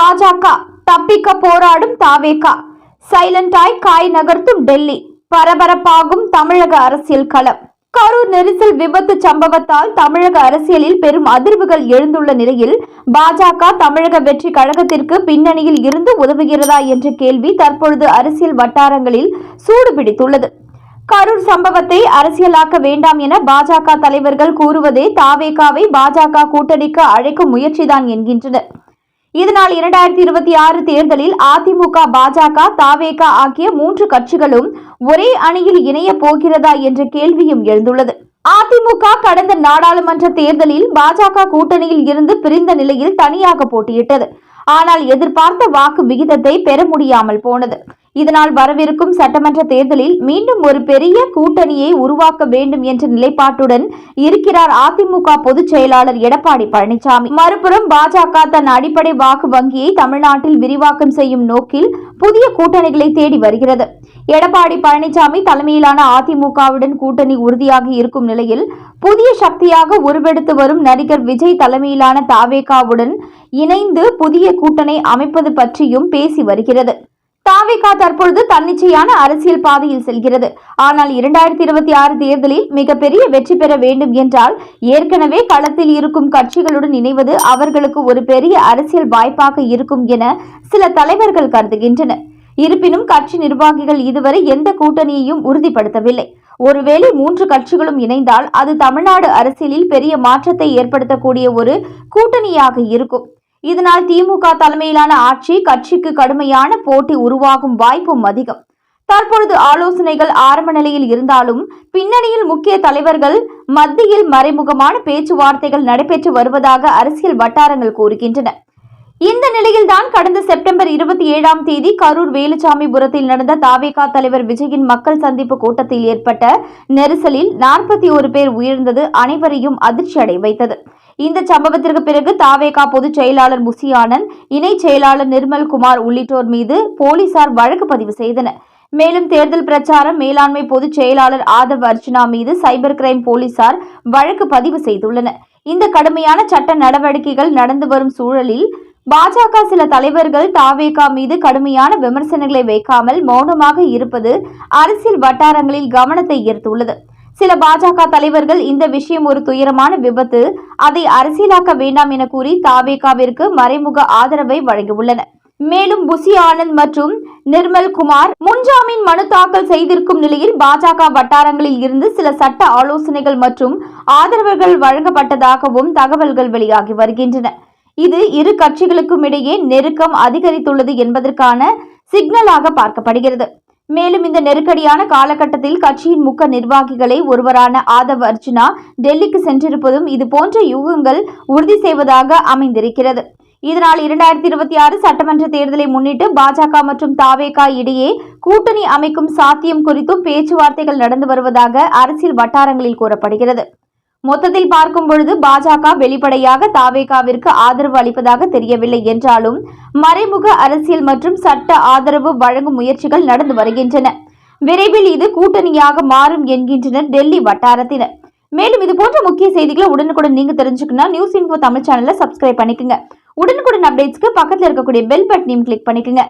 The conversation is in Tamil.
பாஜக தப்பிக்க போராடும் தாவேகா. சைலண்டாய் காய் நகர்த்தும் டெல்லி. பரபரப்பாகும் தமிழக அரசியல் களம். கரூர் நெரிசல் விபத்து சம்பவத்தால் தமிழக அரசியலில் பெரும் அதிர்வுகள் எழுந்துள்ள நிலையில் பாஜக தமிழக வெற்றி கழகத்திற்கு பின்னணியில் இருந்து உதவுகிறதா என்ற கேள்வி தற்பொழுது அரசியல் வட்டாரங்களில் சூடு பிடித்துள்ளது கரூர் சம்பவத்தை அரசியலாக்க வேண்டாம் என பாஜக தலைவர்கள் கூறுவதே தாவேகாவை பாஜக கூட்டணிக்கு அழைக்கும் முயற்சிதான் என்கின்றனர். இதனால் இரண்டாயிரத்தி இருபத்தி ஆறு தேர்தலில் அதிமுக பாஜக தாவேக ஆகிய மூன்று கட்சிகளும் ஒரே அணியில் இணைய போகிறதா என்ற கேள்வியும் எழுந்துள்ளது. அதிமுக கடந்த நாடாளுமன்ற தேர்தலில் பாஜக கூட்டணியில் இருந்து பிரிந்த நிலையில் தனியாக போட்டியிட்டது. ஆனால் எதிர்பார்த்த வாக்கு விகிதத்தை பெற முடியாமல் போனது. இதனால் வரவிருக்கும் சட்டமன்ற தேர்தலில் மீண்டும் ஒரு பெரிய கூட்டணியை உருவாக்க வேண்டும் என்ற நிலைப்பாட்டுடன் இருக்கிறார் அதிமுக பொதுச் செயலாளர் எடப்பாடி பழனிசாமி. மறுபுறம் பாஜக தன் அடிப்படை வாக்கு வங்கியை தமிழ்நாட்டில் விரிவாக்கம் செய்யும் நோக்கில் புதிய கூட்டணிகளை தேடி வருகிறது. எடப்பாடி பழனிசாமி தலைமையிலான அதிமுகவுடன் கூட்டணி உறுதியாக இருக்கும் நிலையில் புதிய சக்தியாக உருவெடுத்து வரும் நடிகர் விஜய் தலைமையிலான தாவேகாவுடன் இணைந்து புதிய கூட்டணி அமைப்பது பற்றியும் பேசி வருகிறது. தாவேகா தற்பொழுது தன்னிச்சையான அரசியல் பாதையில் செல்கிறது. ஆனால் இரண்டாயிரத்தி இருபத்தி ஆறு தேர்தலில் மிகப்பெரிய வெற்றி பெற வேண்டும் என்றால் ஏற்கனவே களத்தில் இருக்கும் கட்சிகளுடன் இணைவது அவர்களுக்கு ஒரு பெரிய அரசியல் வாய்ப்பாக இருக்கும் என சில தலைவர்கள் கருதுகின்றனர். இருப்பினும் கட்சி நிர்வாகிகள் இதுவரை எந்த கூட்டணியையும் உறுதிப்படுத்தவில்லை. ஒருவேளை மூன்று கட்சிகளும் இணைந்தால் அது தமிழ்நாடு அரசியலில் பெரிய மாற்றத்தை ஏற்படுத்தக்கூடிய ஒரு கூட்டணியாக இருக்கும். இதனால் திமுக தலைமையிலான ஆட்சி கட்சிக்கு கடுமையான போட்டி உருவாகும் வாய்ப்பும் அதிகம். தற்பொழுது ஆலோசனைகள் ஆரம்ப நிலையில் இருந்தாலும் பின்னணியில் முக்கிய தலைவர்கள் மத்தியில் மறைமுகமான பேச்சுவார்த்தைகள் நடைபெற்று வருவதாக அரசியல் வட்டாரங்கள் கூறுகின்றன. இந்த நிலையில்தான் கடந்த செப்டம்பர் இருபத்தி ஏழாம் தேதி கரூர் வேலுச்சாமிபுரத்தில் நடந்த தாவேகா தலைவர் விஜயின் மக்கள் சந்திப்பு கூட்டத்தில் ஏற்பட்ட நெரிசலில் நாற்பத்தி ஒரு பேர் உயிர்ந்தது அனைவரையும் அதிர்ச்சி அடை வைத்தது. இந்த சம்பவத்திற்கு பிறகு தாவேகா பொதுச் செயலாளர் முசி ஆனந்த் இணை செயலாளர் நிர்மல் குமார் உள்ளிட்டோர் மீது போலீசார் வழக்கு பதிவு செய்தனர். மேலும் தேர்தல் பிரச்சாரம் மேலாண்மை பொதுச் செயலாளர் ஆதவ் அர்ஜுனா மீது சைபர் கிரைம் போலீசார் வழக்கு பதிவு செய்துள்ளனர். இந்த கடுமையான சட்ட நடவடிக்கைகள் நடந்து வரும் சூழலில் பாஜக சில தலைவர்கள் தாவேகா மீது கடுமையான விமர்சனங்களை வைக்காமல் மௌனமாக இருப்பது அரசியல் வட்டாரங்களில் கவனத்தை ஈர்த்துள்ளது. சில பாஜக தலைவர்கள் இந்த விஷயம் ஒரு துயரமான விபத்து அதை அரசியலாக்க வேண்டாம் என கூறி தாவேகாவிற்கு மறைமுக ஆதரவை வழங்கியுள்ளனர். மேலும் புசி ஆனந்த் மற்றும் நிர்மல் குமார் முன்ஜாமீன் மனு தாக்கல் செய்திருக்கும் நிலையில் பாஜக வட்டாரங்களில் இருந்து சில சட்ட ஆலோசனைகள் மற்றும் ஆதரவுகள் வழங்கப்பட்டதாகவும் தகவல்கள் வெளியாகி வருகின்றன. இது இரு கட்சிகளுக்கும் இடையே நெருக்கம் அதிகரித்துள்ளது என்பதற்கான சிக்னலாக பார்க்கப்படுகிறது. மேலும் இந்த நெருக்கடியான காலகட்டத்தில் கட்சியின் முக்க நிர்வாகிகளை ஒருவரான ஆதவ் அர்ஜுனா டெல்லிக்கு சென்றிருப்பதும் இது போன்ற யுகங்கள் உறுதி செய்வதாக அமைந்திருக்கிறது. இதனால் இரண்டாயிரத்தி இருபத்தி ஆறு சட்டமன்ற தேர்தலை முன்னிட்டு பாஜக மற்றும் தாவேகா இடையே கூட்டணி அமைக்கும் சாத்தியம் குறித்தும் பேச்சுவார்த்தைகள் நடந்து வருவதாக அரசியல் வட்டாரங்களில் கூறப்படுகிறது. மொத்தத்தில் பார்க்கும் பொழுது பாஜக வெளிப்படையாக தாவேகாவிற்கு ஆதரவு அளிப்பதாக தெரியவில்லை என்றாலும் மறைமுக அரசியல் மற்றும் சட்ட ஆதரவு வழங்கும் முயற்சிகள் நடந்து வருகின்றன. விரைவில் இது கூட்டணியாக மாறும் என்கின்றனர் டெல்லி வட்டாரத்தினர். மேலும் இது போன்ற முக்கிய செய்திகளை உடனுக்குடன் நீங்க தெரிஞ்சுக்கணும் நியூஸ் இன்போ தமிழ் சேனலை சப்ஸ்கிரைப் பண்ணிக்கோங்க. உடனுக்குடன் அப்டேட்ஸ்க்கு பக்கத்தில் இருக்கக்கூடிய பெல் பட்டனையும் கிளிக் பண்ணிக்கோங்க.